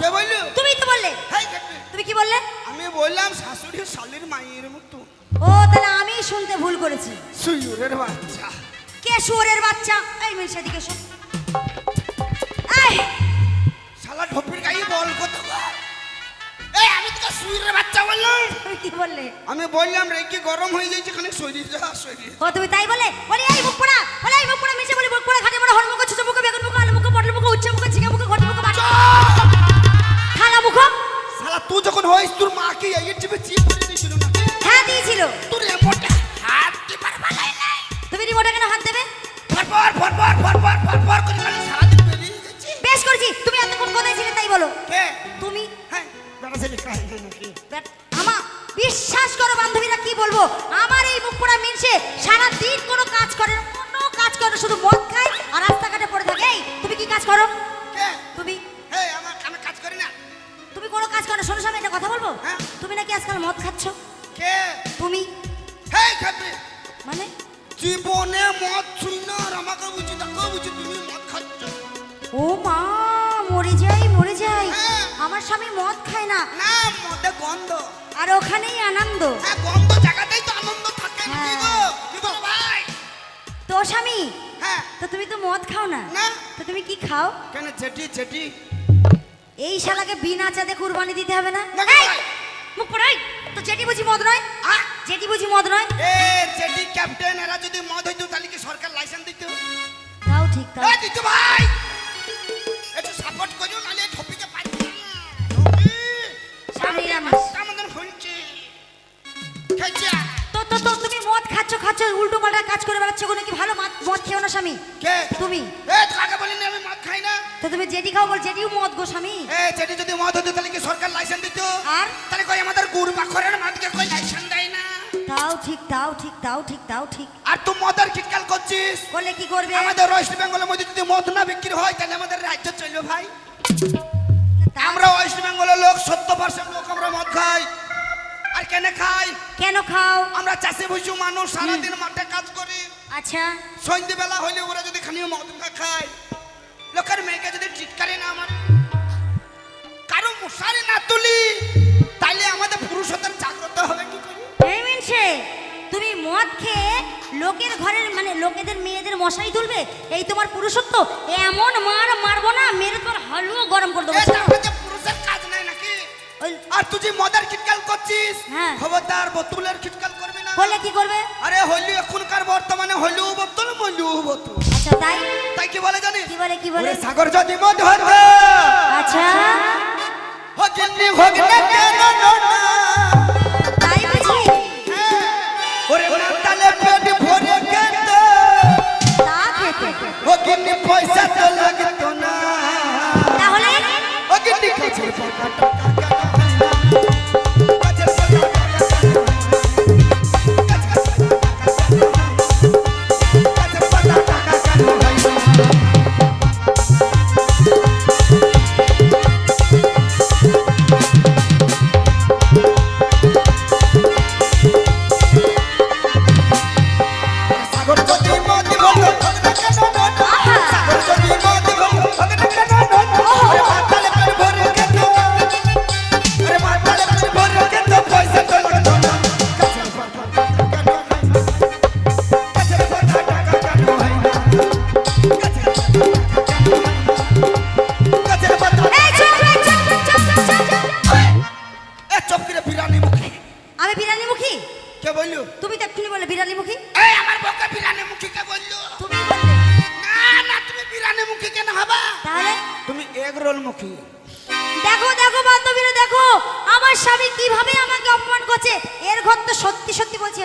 কে বলল? তুমিই তো বললে। তুমি কি বললে? আমি বললাম শাশুড়ি শালির মায়ের মতো। ও তাহলে আমি শুনতে ভুল করেছি। বাচ্চা। কে বাচ্চা? এই সেদিকে এসো। এই! শালা ঢোপির গায়ে বল কত এই আমি তোকে বাচ্চা বললাম। কি বললে? আমি বললাম রেগে গরম হয়ে যাচ্ছে খালি শরীর যা শরীর। ও তুমি তাই বলে? বলি এই মুখ পোড়া বলে খাচ্ছ কে? তুমি? হেই খাবে মানে? জীবনে মদ ছুই না আর আমাকে বুঝি তাকে বুঝি তুমি মদ খাচ্ছ। ও মা মরে যাই মরে যাই। হ্যাঁ। আমার স্বামী মদ খায় না। না মদে গন্ধ। আর ওখানেই আনন্দ। হ্যাঁ গন্ধ জায়গাতেই তো আনন্দ থাকে গো? হ্যাঁ। ভাই। তো স্বামী? হ্যাঁ। তো তুমি তো মদ খাও না? না। তো তুমি কি খাও? কেন জেটি জেটি এই শালাকে বিনা চাঁদে কুরবানি দিতে হবে না? না, না। মুখ পড়াই তো জেটি বুঝি মদ নয়? জেটি বুঝি মদ নয়? এ জেটি ক্যাপ্টেন এরা যদি মদ হইতো তাহলে কি সরকার লাইসেন্স দিত? তাও ঠিক তাই দিত ভাই! খাচ্ছ উল্টো পাল্টা কাজ করে বেড়াচ্ছ কোনো কি ভালো মদ মদ খেও না স্বামী? কে? তুমি? এ কাকে বলিনি আমি মদ খাই না। তো তুমি জেটি খাও বল জেটিও মদ গো স্বামী। এ যেটি যদি মদ হতো তাহলে কি সরকার লাইসেন্স দিত? আর? তাহলে কই আমাদের গুড় বাখরের মদকে কই লাইসেন্স দেয় না? তাও ঠিক তাও ঠিক তাও ঠিক তাও ঠিক। আর তুই মদের কিটকাল করছিস? করলে কি করবে? আমাদের ওয়েস্ট বেঙ্গলের মধ্যে যদি মদ না বিক্রি হয় তাহলে আমাদের রাজ্য চলবে ভাই। আমরা ওয়েস্ট বেঙ্গলের লোক সত্তর পার্সেন্ট লোক আমরা মদ খাই। কেন খাই? কেন খাও? আমরা চাষে বসু মানুষ সারাদিন মাঠে কাজ করি। আচ্ছা। সন্ধ্যেবেলা হইলে ওরা যদি খালি মদ না খায় লোকের মেয়েকে যদি চিৎকারে না আমার কারও মশারি না তুলি তাইলে আমাদের পুরুষদের জাগ্রত হবে কি করে? তুমি মদ খেয়ে লোকের ঘরের মানে লোকেদের মেয়েদের মশাই তুলবে? এই তোমার পুরুষত্ব? এমন মার মারবো না মেরে তোমার হালুও গরম করে দেবো। পুরুষের কাজ আর তুই যে মদের খিটকাল করছিস? হ্যাঁ। খবরদার বোতলের খিটকাল করবি না? করলে কি করবে? আরে হইলি এখনকার বর্তমানে হলু বোতল মলু বোতল। আচ্ছা তাই? তাই কি বলে জানিস? কি বলে কি বলে? সাগর যদি মদ হতো আচ্ছা। ও জিন্নি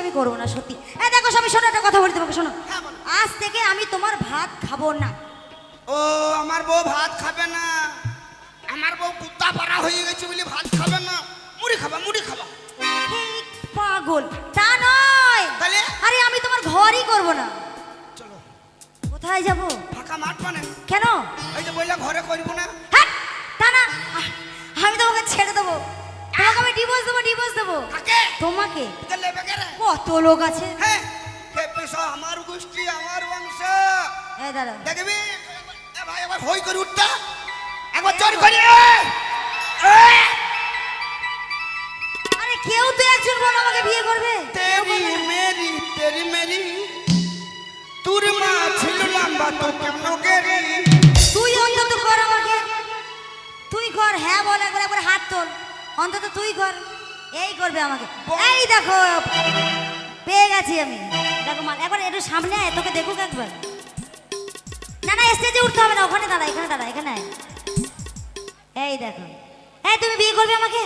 আমি করব না সত্যি। এই দেখো স্বামী শোনো একটা কথা বলি তোমাকে শোনো। হ্যাঁ, আজ থেকে আমি তোমার ভাত খাব না। ও আমার বউ ভাত খাবে না। আমার বউ কুত্তা পাড়া হয়ে গেছে বলে ভাত খাবে না। মুড়ি খাবা মুড়ি খাবা। পাগল। তা নয়। তাহলে? আরে আমি তোমার ঘরই করব না। চলো। কোথায় যাব? ফাঁকা মাঠ মানে? কেন? এই যে বললে ঘরে করব না। হ্যাঁ তা না। আমি তোমাকে ছেড়ে দেবো। তোমাকে আমি ডিভোর্স দেবো ডিভোর্স দেবো। তোমাকে? এটা লেবে কেরে কত লোক আছে? হ্যাঁ আমার গোষ্ঠী আমার বংশ। হ্যাঁ দাদা দেখবি? ভাই আবার হই করে উঠতা। একবার জোর করে। আরে কেউ তো একজন বল আমাকে বিয়ে করবে। তেরি মেরি তেরি মেরি। তোর মা ছিল লম্বা তো কেমন তুই অন্তত কর আমাকে। তুই কর হ্যাঁ বল একবার একবার হাত তোল। অন্তত তুই কর। এই করবে আমাকে। এই দেখো পেয়ে গেছি আমি। দেখো মা একবার একটু সামনে আয় তোকে দেখুক একবার। না না স্টেজে উঠতে হবে না ওখানে দাঁড়া এখানে দাঁড়া এখানে আয়। এই দেখো। এই তুমি বিয়ে করবে আমাকে?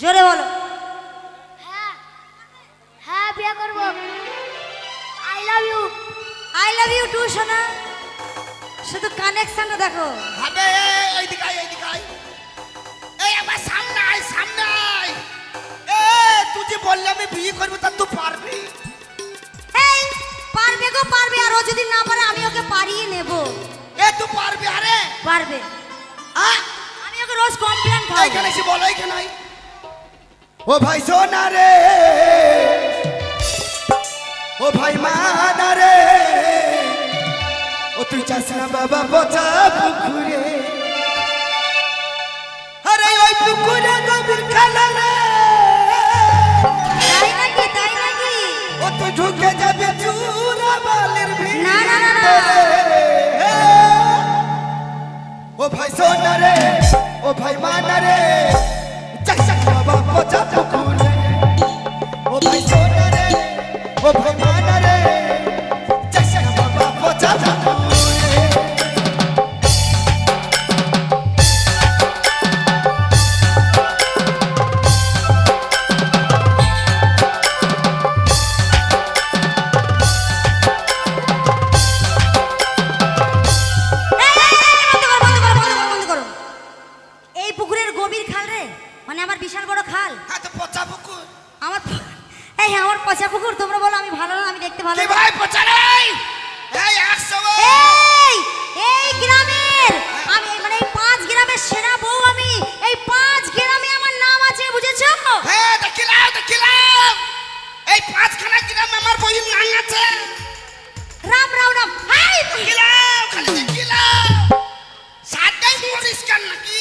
জোরে বলো। হ্যাঁ হ্যাঁ বিয়ে করব। I love you I love you too সোনা। শুধু কানেকশনটা দেখো। এইদিকে এইদিকে আমার সামনে আয় সামনে আয় এ তুই যে বললি আমি বিয়ে করব তা তুই পারবি? এই পারবে গো পারবে আর ও যদি না পারে আমি ওকে পারিয়ে নেব। এ তুই পারবি আরে? পারবে। আ? আমি ওকে রোজ কমপ্লেন খাওয়াবো। এইখানে এসে বলো এইখানে ও ভাই সোনা রে। ও ভাই মানা রে। ও তুই চাস না বাবা পচা পুকুরে। পুকুরে গভীর খেলা রে তাই নাকি তাই নাকি? ও তুই ঢুকে যাবে চুরা বালের না, না, না, না। ও ভাই সোনা রে ও ভাই মানা রে পুকুর তোমরা বলো আমি ভালো না আমি দেখতে ভালো না। ভাই পচা রে এই একশো এই এই গ্রামের আমি মানে এই পাঁচ গ্রামের সেরা বউ আমি। এই পাঁচ গ্রামে আমার নাম আছে বুঝেছ? হ্যাঁ দেখিলাম দেখিলাম। এই পাঁচখানা গ্রাম আমার বই নাং আছে। রাম রাম রাম। হাই! দেখিলাম খালি দেখিলাম। সাদাই পরিষ্কার নাকি?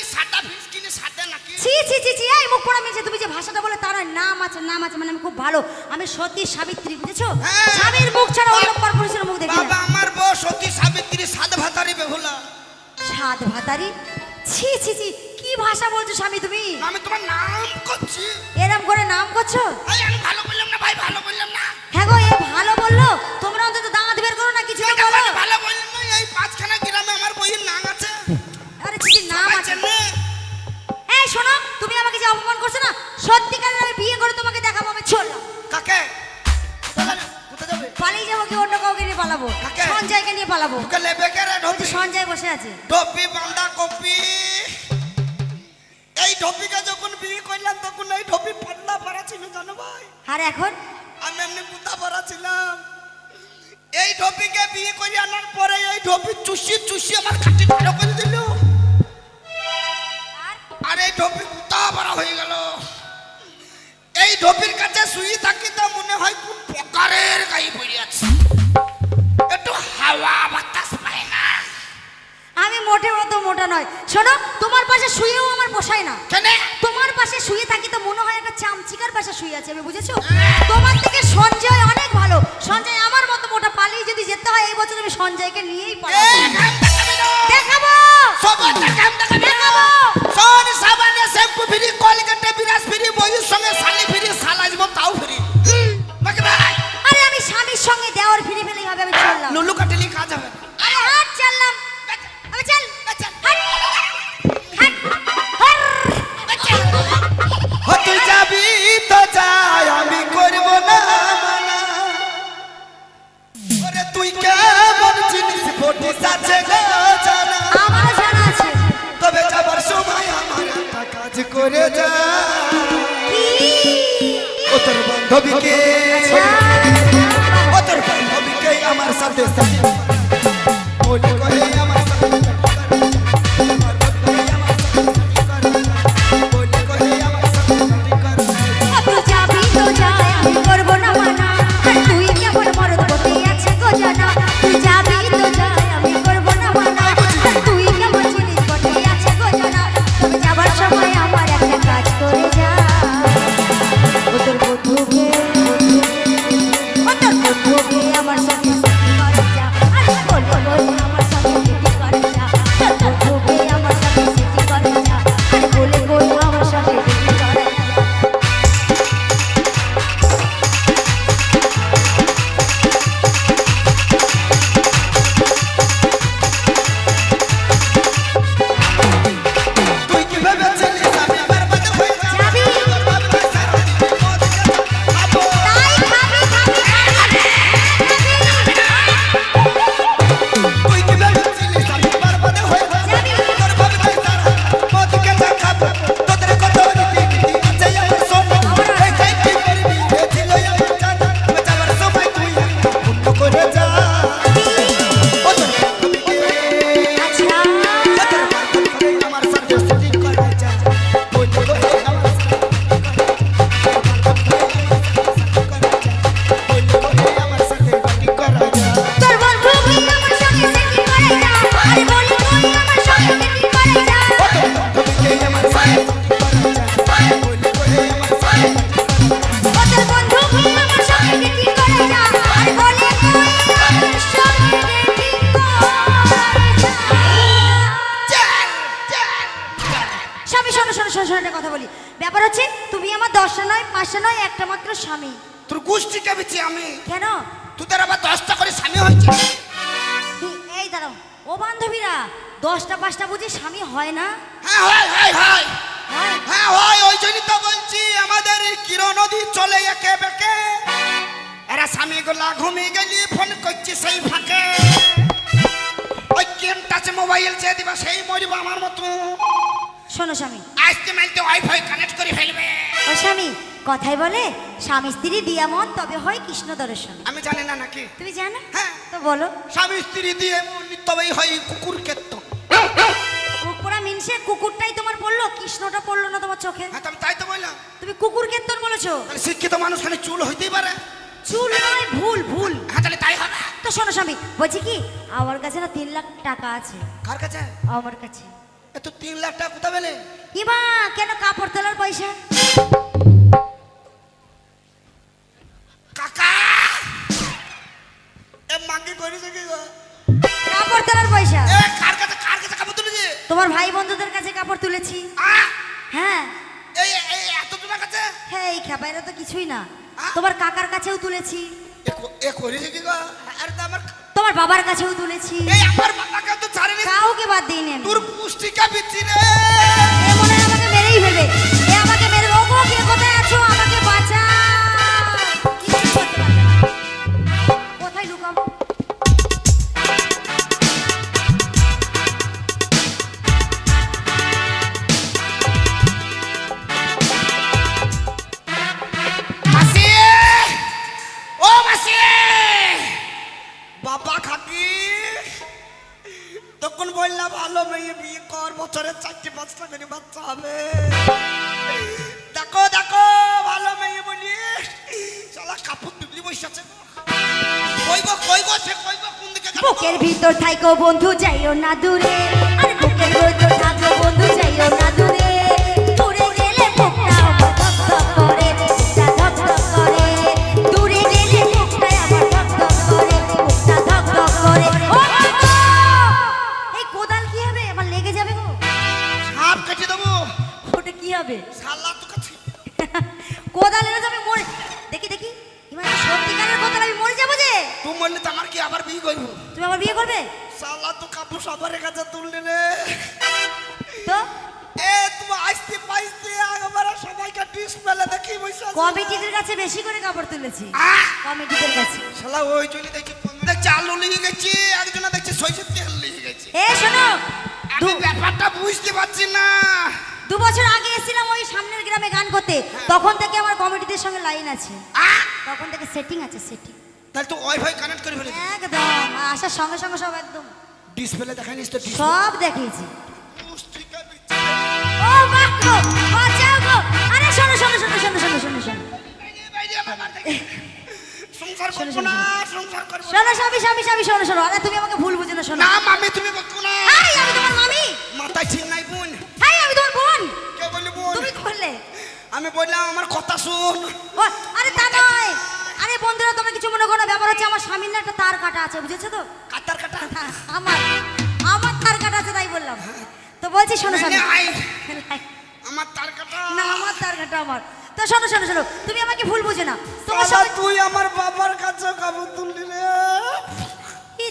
ছি ছি ছি এই মুখ পড়া মেয়েছে তুমি যে ভাষাটা বলে তার নাম আছে নাম আছে মানে আমি খুব ভালো। আমি সত্যি সাবিত্রী বুঝেছ? হ্যাঁ। স্বামীর মুখ ছাড়া অন্য পরপুরুষের মুখ দেখি বাবা আমার বউ সতী সাবিত্রী সাদ ভাতারি বেহুলা। সাত ভাতারি? ছি ছি ছি কি ভাষা বলছো স্বামী তুমি? আমি তোমার নাম করছি। এরম করে নাম করছ? আমি ভালো বললাম না ভাই ভালো বললাম না। হ্যাঁ গো এ ভালো বলল। তোমরা অন্তত দাঁত যে অপমান করছ না? সত্যিকারের আমি বিয়ে করে তোমাকে দেখাবো আমি চললাম। কাকে? পালিয়ে যাব কি অন্য কাউকে নিয়ে পালাবো? সঞ্জয়কে নিয়ে পালাবো। সঞ্জয় বসে আছে। ঢোপি বান্দা কপি। এই ঢোপিকে যখন বিয়ে করলাম তখন এই ঢোপি পাল্লা পারা ছিল জানো ভাই? আর এখন? আমি এমনি কুতা পারা ছিলাম। এই ঢোপিকে বিয়ে করে আনার পরে এই ঢোপি চুষি চুষি আমার কাটি করে দিল। আর? আর এই ঢোপি কুতা হয়ে গেল। এই ঢোপির কাছে শুয়ে থাকি তো মনে হয় কোন প্রকারের গাই পড়ে আছে। একটু হাওয়া বাতাস পায় না। আমি মোটে মতো মোটা নয়। শোনো তোমার পাশে শুয়েও আমার পোষায় না। কেন? তোমার পাশে শুয়ে থাকি তো মনে হয় একটা চামচিকার পাশে শুয়ে আছে আমি বুঝেছ? তোমার থেকে সঞ্জয় অনেক ভালো। সঞ্জয় আমার মতো মোটা পালিয়ে যদি যেতে হয় এই বছর আমি সঞ্জয়কে নিয়েই পালাবো আমার সাথে সাথে নয় একটা মাত্র স্বামী। তোর গোষ্ঠী কেবেছি আমি? কেন? তোদের আবার দশটা করে স্বামী হয়েছে? এই- দাঁড়াও। ও বান্ধবীরা দশটা পাঁচটা বুঝি স্বামী হয় না? হ্যাঁ হয় হয় হয়। হয়? হ্যাঁ হয় ওই জন্যই তো বলছি আমাদের কিরণ নদী চলে একে বেকে। এরা স্বামী গুলা ঘুমিয়ে গেলি ফোন করছি সেই ফাঁকে। ওই কেম টাচে মোবাইল চেয়ে দিবা সেই মরিব আমার মতো। শোনো স্বামী। আসতে মাইতে ওয়াইফাই কানেক্ট করে ফেলবে। ও স্বামী কথাই বলে স্বামী স্ত্রী দিয়া মন তবে হয় কৃষ্ণ দর্শন। আমি জানি না নাকি? তুমি জানো? হ্যাঁ। তো বলো। স্বামী স্ত্রী দিয়ে মন তবেই হয় কুকুর ক্ষেত্র কুকুরা মিনসে কুকুরটাই তোমার পড়ল কৃষ্ণটা পড়ল না তোমার চোখে? হ্যাঁ আমি তাই তো বললাম। তুমি কুকুর কেতন বলেছ? তাহলে শিক্ষিত মানুষ খালি চুল হইতেই পারে। চুল নয় ভুল ভুল। হ্যাঁ তাহলে তাই হবে। তো শোনো স্বামী বলছি কি আমার কাছে না তিন লাখ টাকা আছে। কার কাছে? আমার কাছে। এত তিন লাখ টাকা কোথা পেলে? ইমা কেন কাপড় তোলার পয়সা? তোমার ভাই বন্ধুদের কাছে কাপড় তুলেছি। হ্যাঁ। এই এই এত তোমার কাছে? হ্যাঁ এই খেপাইরা তো কিছুই না। তোমার কাকার কাছেও তুলেছি। এ করেছে কি গো? আরে তো আমার তোমার বাবার কাছেও তুলেছি। এই আমার বাবাকে তো ছাড়েনি। কাউকে বাদ দিইনি তোর পুষ্টিকা বিচ্ছি রে মনে আমাকে মেরেই ফেলবে। বুকের ভিতর থাইকো বন্ধু যাইও না দূরে। আর বুকের ভিতর থাকো বন্ধু যাইও না সবার কাছে তুললি রে। তো? এ তুমি আসতে পাইতে একবার সবাইকে ডিসপ্লে দেখি বসে আছে। কমিটিদের কাছে বেশি করে কাপড় তুলেছি? আহ! কমিটিদের কাছে? শালা ওই জন্য দেখি দেখছি আলু লিয়ে গেছে একজনে দেখছি সইষের তেল লিয়ে গেছে। এ শোনো আমি দু- ব্যাপারটা বুঝতে পারছি না। দু বছর আগে এসেছিলাম ওই সামনের গ্রামে গান করতে তখন থেকে আমার কমিটিদের সঙ্গে লাইন আছে। তখন থেকে সেটিং আছে সেটিং তাহলে তো ওয়াইফাই কানেক্ট করে ফেলেছি একদম আসার সঙ্গে সঙ্গে সব একদম। ডিসপ্লে দেখাই নিস তো সব দেখিয়েছি। ও গো বাঁচাও গো। আরে শোনো শোনো শোনো শোনো শোনো শোনো শোনো। সংসার শোনো, না সংসার করব শোনো স্বামী স্বামী স্বামী শোনো শোনো। আরে তুমি আমাকে ভুল বুঝে না শোনো। না মামি তুমি বলছো না। এই আমি তোমার মামি। মাথায় ঠিক নাই বোন। আমি তোমার বোন। কে বলি বোন? তুমি করলে। আমি বললাম আমার কথা শুন। ও আরে তা নয়। আরে বন্ধুরা তোমরা কিছু মনে করো ব্যাপার হচ্ছে আমার স্বামীর না একটা তার কাটা আছে বুঝেছ তো? কাটার কাটা আমার আমার তার কাটা আছে তাই বললাম। তো বলছি শোনো শোনো। আমার তার কাটা না আমার তার কাটা আমার। তো শোনো শোনো শোনো তুমি আমাকে ভুল বুঝে না। তোমার সঙ্গে তুই আমার বাবার কাছে কাপড় তুললি রে।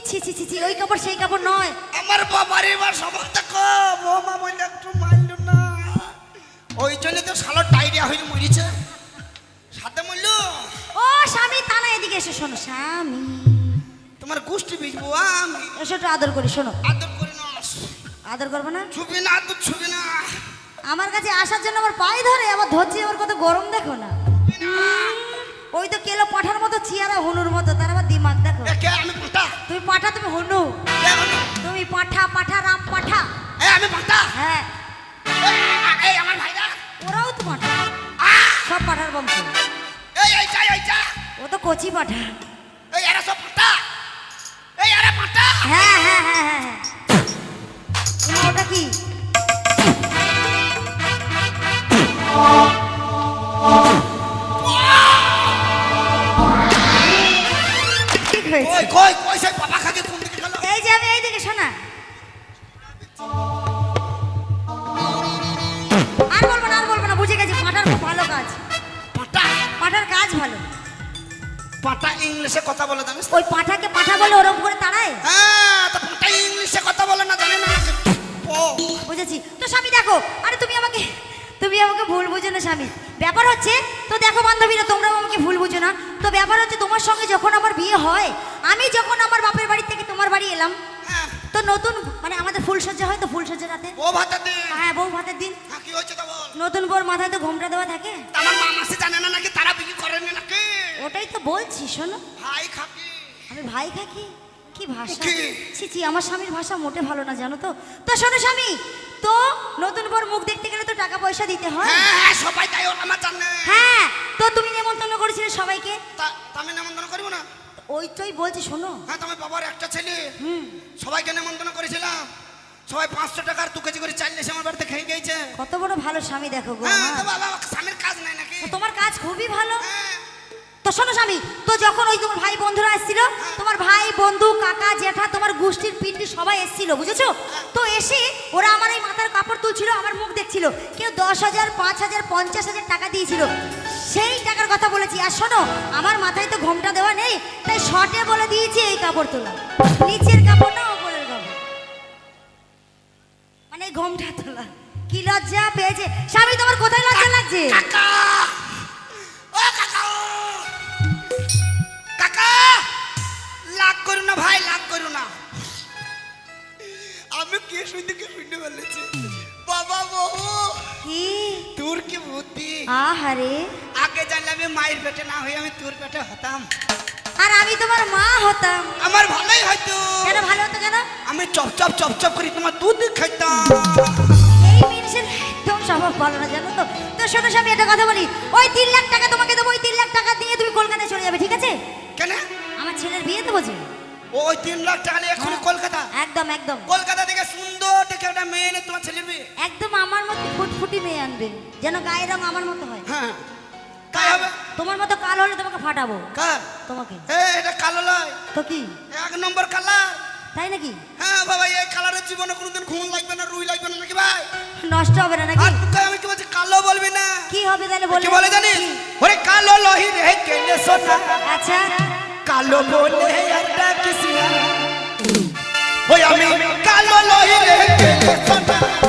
ছি ছি ছি ছি ওই কাপড় সেই কাপড় নয়। আমার বাবার এবার সবার দেখো বৌমা বললে একটু মানল না। ওই জন্য তো শালো ডায়রিয়া হয়ে মরিছে। সাথে মরল। ও স্বামী তা না এদিকে এসো শোনো স্বামী। তোমার গোষ্ঠী বিজবো আমি এসো একটু আদর করি শোনো। আদর করে না আদর করব না? ছুবি না আদর ছুবি না। আমার কাছে আসার জন্য আমার পায়ে ধরে আমার ধরছি আমার কত গরম দেখো না। ওই তো কেলো পাঠার মতো চিয়ারা হনুর মতো তার আবার দিমাগ দেখো। তুমি পাঠা তুমি হনু? তুমি পাঠা পাঠা রাম পাঠা। এ আমি পাঁটা হ্যাঁ। এই আমার ভাইরা? ওরাও তো পাঠা! সব পাঠার বংশ। এই এইটা এইটা ও তো কচি পাঠা। এই এরা সব পাঁটা এই আরে মাটা হ্যাঁ, হ্যাঁ, হ্যাঁ, হ্যাঁ আর বলব না আর বলব না বুঝে গেছি পাঠার খুব ভালো কাজ। পাঠার কাজ ভালো। ইংলিশে কথা বলে জানিস ওই পাঠাকে পাঠা বলে ওরম করে তাড়ায়? হ্যাঁ তো পাটা ইংলিশে কথা বলে না জানে না। ও। বুঝেছি। তো স্বামী দেখো আরে তুমি আমাকে তুমি আমাকে ভুল বুঝো না স্বামী। ব্যাপার হচ্ছে তো দেখো বান্ধবীরা তোমরাও আমাকে ভুল বুঝো না। তো ব্যাপার হচ্ছে তোমার সঙ্গে যখন আমার বিয়ে হয় আমি যখন আমার বাপের বাড়ি থেকে তোমার বাড়ি এলাম হ্যাঁ। তো নতুন মানে আমাদের ফুলসজ্জা হয় তো ফুলসজ্জা রাতে? ও ভাতা দে হ্যাঁ বউ ভাতের দিন। হ্যাঁ কি হয়েছে তা নতুন বউর মাথায় তো ঘোমটা দেওয়া থাকে? আমার মা মাসি জানে না নাকি তারা নাকি ওটাই তো বলছি শোনো। ভাই খাকি। আমি ভাই খাকি? কি ভাষা? ছি ছি আমার স্বামীর ভাষা মোটে ভালো না জানো তো। তো শোনো স্বামী তো নতুন বর মুখ দেখতে গেলে তো টাকা পয়সা দিতে হয়। হ্যাঁ হ্যাঁ সবাই তাই আমার জানে। হ্যাঁ তো তুমি নেমন্তন্ন করেছিলে সবাইকে? তা আমি নেমন্তন্ন করব না? ওই তোই বলছি শোনো। হ্যাঁ তুমি বাবার একটা ছেলে। হুম। সবাইকে নেমন্তন্ন করেছিলাম। সবাই পাঁচশো টাকার দু কেজি করে এসে আমার বাড়িতে খেয়ে গিয়েছে। কত বড় ভালো স্বামী দেখো গো হ্যাঁ তো বাবা স্বামীর কাজ নাই নাকি? তোমার কাজ খুবই ভালো। হ্যাঁ। তো শোনো স্বামী, তো যখন ওই তোমার ভাই বন্ধুরা এসেছিল, তোমার ভাই, বন্ধু, কাকা, জেঠা, তোমার গোষ্ঠীর পিঠি সবাই এসেছিল, বুঝেছ? তো এসে ওরা আমার এই মাথার কাপড় তুলছিল, আমার মুখ দেখছিল, কেউ দশ হাজার, পাঁচ হাজার, পঞ্চাশ হাজার টাকা দিয়েছিল। সেই টাকার কথা বলেছি, আর শোনো, আমার মাথায় তো ঘোমটা দেওয়া নেই, তাই শর্টে বলে দিয়েছি এই কাপড় তোলা। নিচের কাপড় না ওপরের মানে ঘোমটা তোলা। কি লজ্জা পেয়েছে। স্বামী, তোমার কোথায় লজ্জা লাগছে? আমি কে শুনতে শুনতে বলেছি বাবা বহু কি? তোর কি বুদ্ধি? আহারে। আগে জানলে আমি মায়ের পেটে না হয়ে আমি তোর পেটে হতাম। আর আমি তোমার মা হতাম। আমার ভালোই হয়তো কেন ভালো হতো কেন? আমি চপ চপ চপ চপ করে তোমার দুধ খাইতাম। এই জিনিসের একদম স্বভাব ভালো না জানো তো? তো শোনো স্বামী একটা কথা বলি। ওই তিন লাখ টাকা তোমাকে দেবো ওই তিন লাখ টাকা দিয়ে তুমি কলকাতায় চলে যাবে ঠিক আছে? কেন? আমার ছেলের বিয়ে দেবো যে ওই তিন লাখ টাকা নিয়ে এখনই কলকাতা। একদম একদম। কলকাতা থেকে সুন্দর দেখে একটা মেয়ে এনে তোমার ছেলের বিয়ে। একদম আমার মতো ফুটফুটি মেয়ে আনবে যেন গায়ের রং আমার মতো হয়। হ্যাঁ। তাই হবে? তোমার মতো কাল হলে তোমাকে ফাটাবো। কার? তোমাকে। এ এটা কালো লয় তো কি? এক নম্বর কালার। তাই নাকি? হ্যাঁ বাবা এই কালারের জীবনে কোনোদিন ঘুম লাগবে না রুই লাগবে না নাকি ভাই? নষ্ট হবে না নাকি? আর তোকে আমি কি বলছি কালো বলবি না? কি হবে তাহলে বলে কি বলে? জানিস? ওরে কালো লহি রে কেলে সোনা। আচ্ছা। কালো বলে একটা কিসিয়া ওই আমি কালো লই রে সোনা।